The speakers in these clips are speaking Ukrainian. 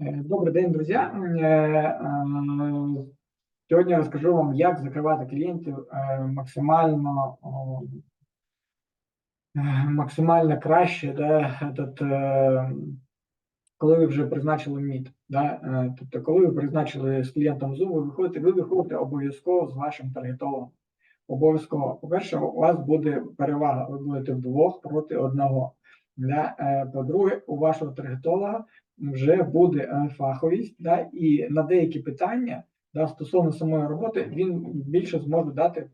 Э, Добрый день, друзья. Э, э, Сьогодні я розкажу вам, як закривати клієнтів е, максимально, о, е, максимально краще, да, этот, е, коли ви вже призначили міт. Да, е, тобто, коли ви призначили з клієнтом Zoom, ви виходите, ви виходите обов'язково з вашим таргетологом. Обов'язково. По-перше, у вас буде перевага, ви будете вдвох проти одного. Да? е, По-друге, у вашого таргетолога вже буде е, фаховість, да? і на деякі питання да, стосовно самої роботи, він більше зможе дати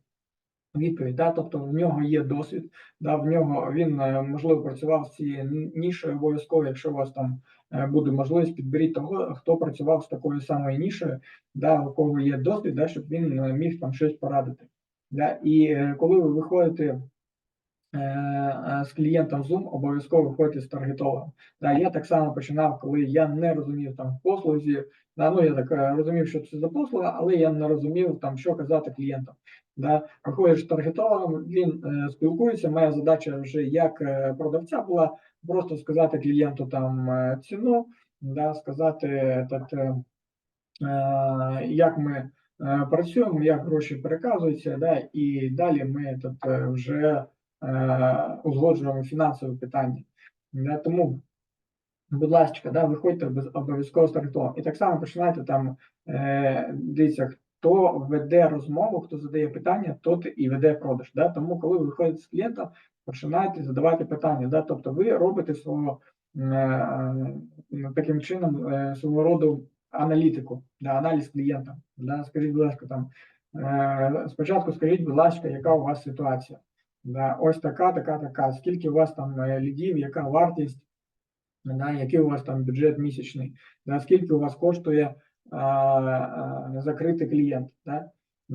відповідь. Да? Тобто в нього є досвід, да? в нього він е, можливо працював з цією нішою обов'язково, якщо у вас там е, буде можливість, підберіть того, хто працював з такою самою нішою, да? у кого є досвід, да? щоб він міг там щось порадити. Да? І коли ви виходите з клієнтом Zoom, обов'язково виходите з таргетологом. Да, я так само починав, коли я не розумів там послузі. Да, ну я так е, розумів, що це за послуга, але я не розумів там, що казати клієнтам. Да, виходиш з таргетологом, він е, спілкується. Моя задача вже як е, продавця була просто сказати клієнту там е, ціну, да, сказати так, е, е, як ми е, працюємо, як гроші переказуються, да, і далі ми е, вже е, узгоджуємо фінансові питання. Да, тому, будь ласка, да, виходьте обов'язково з таргетологом. І так само починайте там, е, дивіться, хто веде розмову, хто задає питання, тот і веде продаж. Да? Тому, коли ви виходите з клієнтом, починайте задавати питання. Да? Тобто ви робите свого е, е, таким чином е, свого роду аналітику, да, аналіз клієнта. Да? Скажіть, будь ласка, там е, спочатку скажіть, будь ласка, яка у вас ситуація? Ось така, така, така. Скільки у вас там е, лідів, яка вартість, да, який у вас там бюджет місячний, да, скільки у вас коштує а, а, закрити клієнт. Да?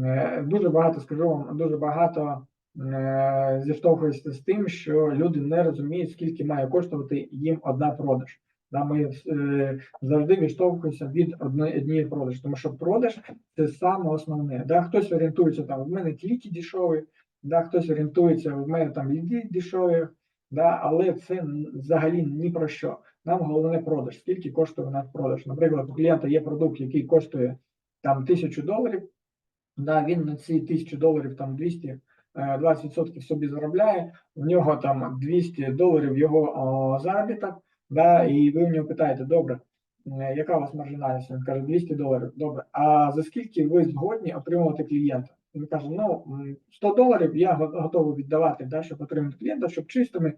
Е, Дуже багато скажу вам, дуже багато е, зіштовхуюся з тим, що люди не розуміють, скільки має коштувати їм одна продаж. Да, ми е, завжди відштовхуємося від одної однієї продажі, тому що продаж це саме основне. Да? Хтось орієнтується там, в мене кліки дешеві, да, хтось орієнтується, в мене там ліди дешеві, да, але це взагалі ні про що. Нам головне продаж, скільки коштує у нас продаж. Наприклад, у клієнта є продукт, який коштує там тисячу доларів, да, він на ці тисячу доларів там 200 е, 20% собі заробляє, в нього там 200 доларів його о, заробіток, да, і ви в нього питаєте, добре, е, яка у вас маржинальність? Він каже 200 доларів. Добре, а за скільки ви згодні отримувати клієнта? Він каже, ну 100 доларів я готовий віддавати, да, щоб отримати клієнта, щоб чистими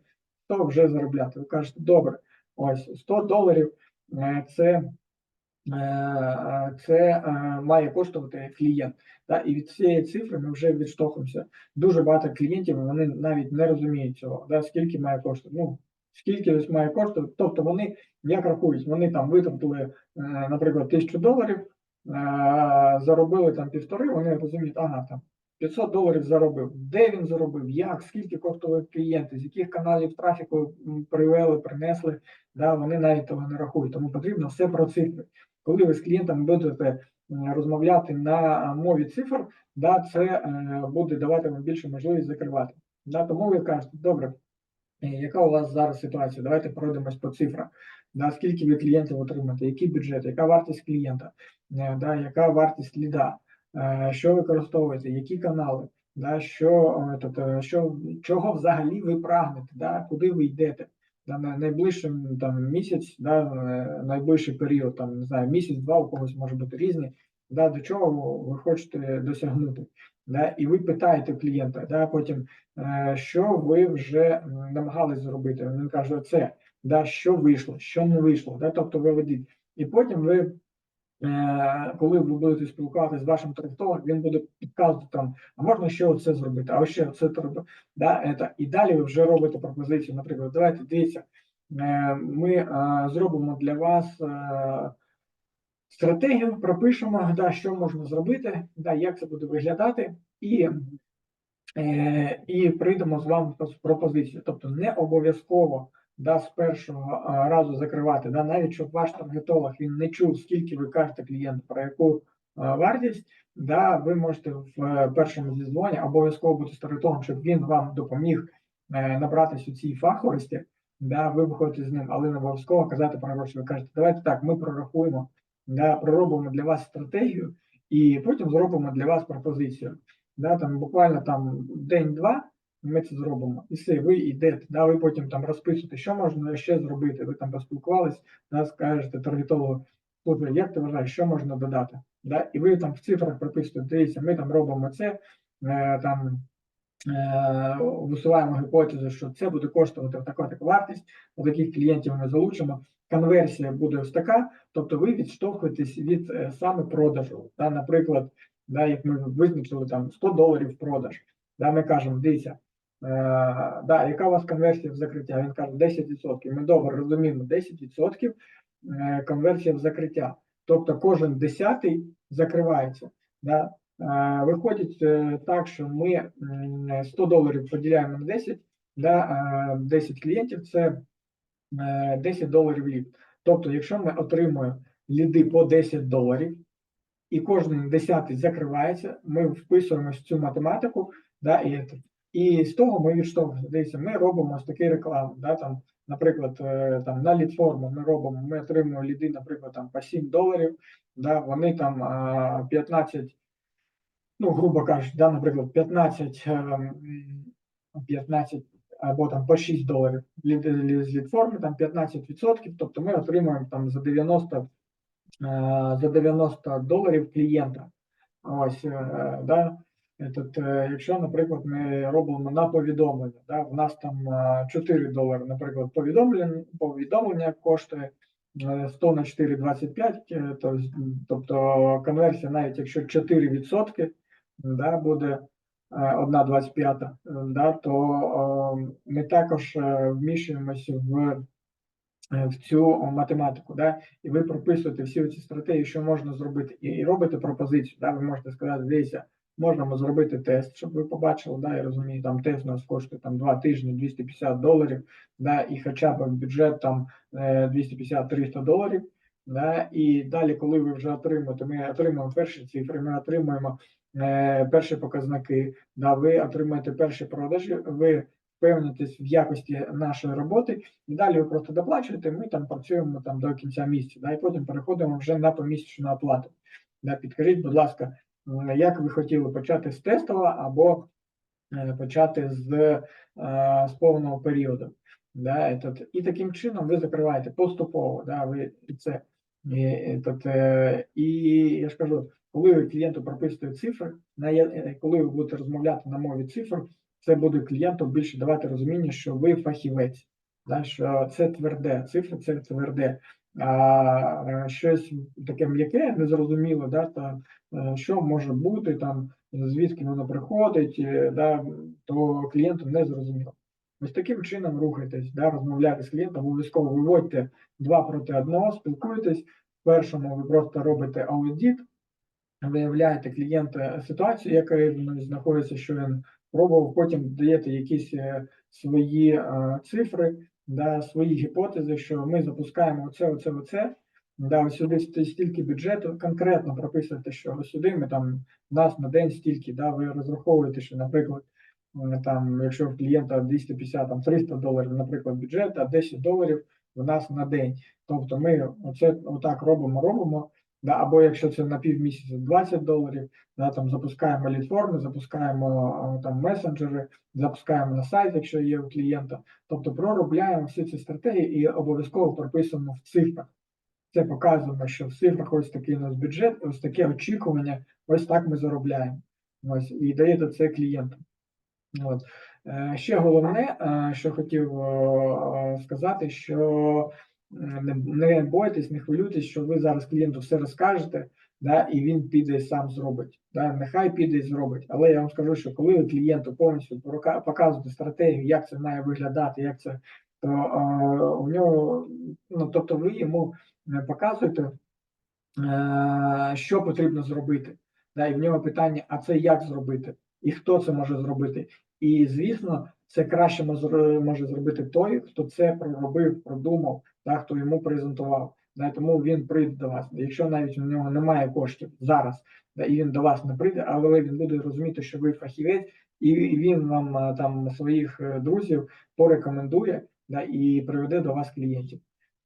100 вже заробляти. Ви кажете, добре, ось 100 доларів е, це, е, це е, має коштувати клієнт. Да, і від цієї цифри ми вже відштовхуємося. Дуже багато клієнтів вони навіть не розуміють цього, да, скільки має коштувати. Ну, скільки ось має коштувати. Тобто вони як рахують, вони там витратили, наприклад, тисячу доларів, заробили там півтори, вони розуміють, ага, там 500 доларів заробив. Де він заробив, як, скільки коштували клієнти, з яких каналів трафіку привели, принесли, да, вони навіть того не рахують. Тому потрібно все про цифри. Коли ви з клієнтом будете розмовляти на мові цифр, да, це е, буде давати вам більше можливість закривати. Да, тому ви кажете, добре, е, яка у вас зараз ситуація? Давайте пройдемось по цифрах. Да, скільки ви клієнтів отримаєте, який бюджет, яка вартість клієнта, е, да, яка вартість ліда, е, що використовуєте, які канали, да, що, е, тобто, що, чого взагалі ви прагнете, да, куди ви йдете. Да, на найближчим там місяць, да, найближчий період, там не знаю, місяць-два у когось може бути різні, да, до чого ви хочете досягнути. Да, і ви питаєте клієнта, да, потім, що ви вже намагались зробити. Він каже, це да, що вийшло, що не вийшло. Да, тобто ви ведіть. І потім ви, е, коли ви будете спілкуватися з вашим таргетологом, він буде підказувати там, а можна ще оце зробити, а ще це треба. Да, это. І далі ви вже робите пропозицію. Наприклад, давайте дивіться, е, ми е, зробимо для вас. Е, Стратегію пропишемо, да, що можна зробити, да, як це буде виглядати, і, е, і прийдемо з вами з пропозицією. Тобто не обов'язково да, з першого разу закривати, да, навіть щоб ваш таргетолог він не чув, скільки ви кажете клієнту, про яку вартість, да, ви можете в е, першому зізвоні обов'язково бути з таргетологом, щоб він вам допоміг е, набратися у цій фаховості. да, ви виходите з ним, але не обов'язково казати про гроші. Ви кажете, давайте так, ми прорахуємо, да, проробимо для вас стратегію і потім зробимо для вас пропозицію. Да, там буквально там день-два ми це зробимо. І ви йдете, да, ви потім там розписуєте, що можна ще зробити. Ви там поспілкувались, да, скажете таргетологу, слухай, як ти вважаєш, що можна додати? Да? І ви там в цифрах прописуєте, дивіться, ми там робимо це, е, там е, висуваємо гіпотезу, що це буде коштувати таку таку вартість, таких клієнтів ми залучимо. Конверсія буде ось така, тобто ви відштовхуєтесь від е, саме продажу. Да? Наприклад, да, як ми визначили там 100 доларів продаж, да, ми кажемо, дивіться, да, яка у вас конверсія в закриття? Він каже 10%. Ми добре розуміємо 10% е, конверсія в закриття. Тобто кожен десятий закривається. Да? Е, Виходить е, так, що ми 100 доларів поділяємо на 10, да? е, 10 клієнтів це е, 10 доларів лід. Тобто, якщо ми отримуємо ліди по 10 доларів, і кожен десятий закривається, ми вписуємо в цю математику, да, і. І з того ми відштовхуємося. Ми робимо ось такий рекламу, да, там, наприклад, е, там, на лідформу ми робимо, ми отримуємо ліди, наприклад, там, по 7 доларів, да, вони там 15, ну, грубо кажучи, да, наприклад, 15, ем, 15 або там по 6 доларів з лідформи, там 15%, тобто ми отримуємо там за 90 е, за 90 доларів клієнта. Ось, е, да, Этот, е, якщо, наприклад, ми робимо на повідомлення, да, в нас там е, 4 долари, наприклад, повідомлення, повідомлення коштує е, 100 на 4,25, е, то тобто конверсія, навіть якщо 4% да, буде е, 1,25, е, да, то е, ми також е, вмішуємося в, е, в цю математику. Да, і ви прописуєте всі ці стратегії, що можна зробити, і робите пропозицію. Да, ви можете сказати, дивіться, можемо зробити тест, щоб ви побачили, да, я розумію, там тест у нас коштує там 2 тижні 250 доларів, да, і хоча б бюджет там е, 250-300 доларів. Да, і далі, коли ви вже отримаєте, ми отримуємо перші цифри, ми отримуємо е, перші показники, да, ви отримаєте перші продажі, ви впевнитесь в якості нашої роботи, і далі ви просто доплачуєте, ми там працюємо там до кінця місяця, да, і потім переходимо вже на помісячну оплату. Да, підкажіть, будь ласка, як ви хотіли почати з тестового або е, почати з, е, з повного періоду. Да, этот, і таким чином ви закриваєте поступово, да, ви це. Этот, е, і я ж кажу, коли ви клієнту прописуєте цифри, е, коли ви будете розмовляти на мові цифр, це буде клієнту більше давати розуміння, що ви фахівець, да, що це тверде, цифри це тверде. А е, щось таке м'яке, незрозуміло, да, то е, що може бути там, звідки воно приходить, е, да, то клієнту не зрозуміло. Ось таким чином рухайтесь, да, розмовляйте з клієнтом, обов'язково виводьте два проти одного, спілкуєтесь. В першому ви просто робите аудит, виявляєте клієнта ситуацію, яка знаходиться, що він пробував, потім даєте якісь свої е, цифри, да, свої гіпотези, що ми запускаємо оце, оце, оце. Да, ось сюди стільки бюджету, конкретно прописуєте, що сюди ми там нас на день стільки, да, ви розраховуєте, що, наприклад, там, якщо в клієнта 250, там 300 доларів, наприклад, бюджет, а 10 доларів у нас на день. Тобто ми оце отак робимо, робимо. Да, або якщо це на півмісяця 20 доларів, да, там запускаємо лідформи, запускаємо там месенджери, запускаємо на сайт, якщо є у клієнта. Тобто проробляємо всі ці стратегії і обов'язково прописуємо в цифрах. Це показуємо, що в цифрах ось такий у нас бюджет, ось таке очікування, ось так ми заробляємо. Ось, і даєте це клієнтам. Е, Ще головне, е, що хотів сказати, що не, не бойтесь, не хвилюйтесь, що ви зараз клієнту все розкажете, да, і він піде сам зробить. Да, нехай піде і зробить. Але я вам скажу, що коли ви клієнту повністю показуєте стратегію, як це має виглядати, як це, то е, у нього, ну тобто ви йому е, показуєте, е, що потрібно зробити. Да, і в нього питання: а це як зробити? І хто це може зробити? І звісно, це краще може зробити той, хто це проробив, продумав, та, хто йому презентував. Да, Тому він прийде до вас. Якщо навіть у нього немає коштів зараз, да, і він до вас не прийде, але він буде розуміти, що ви фахівець, і він вам е, там своїх е, друзів порекомендує да, і приведе до вас клієнтів.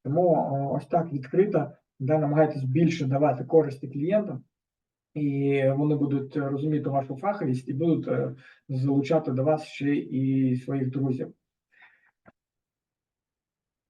Тому ось так відкрито, да, намагайтесь більше давати користі клієнтам, і вони будуть розуміти вашу фаховість і будуть е, залучати до вас ще і своїх друзів.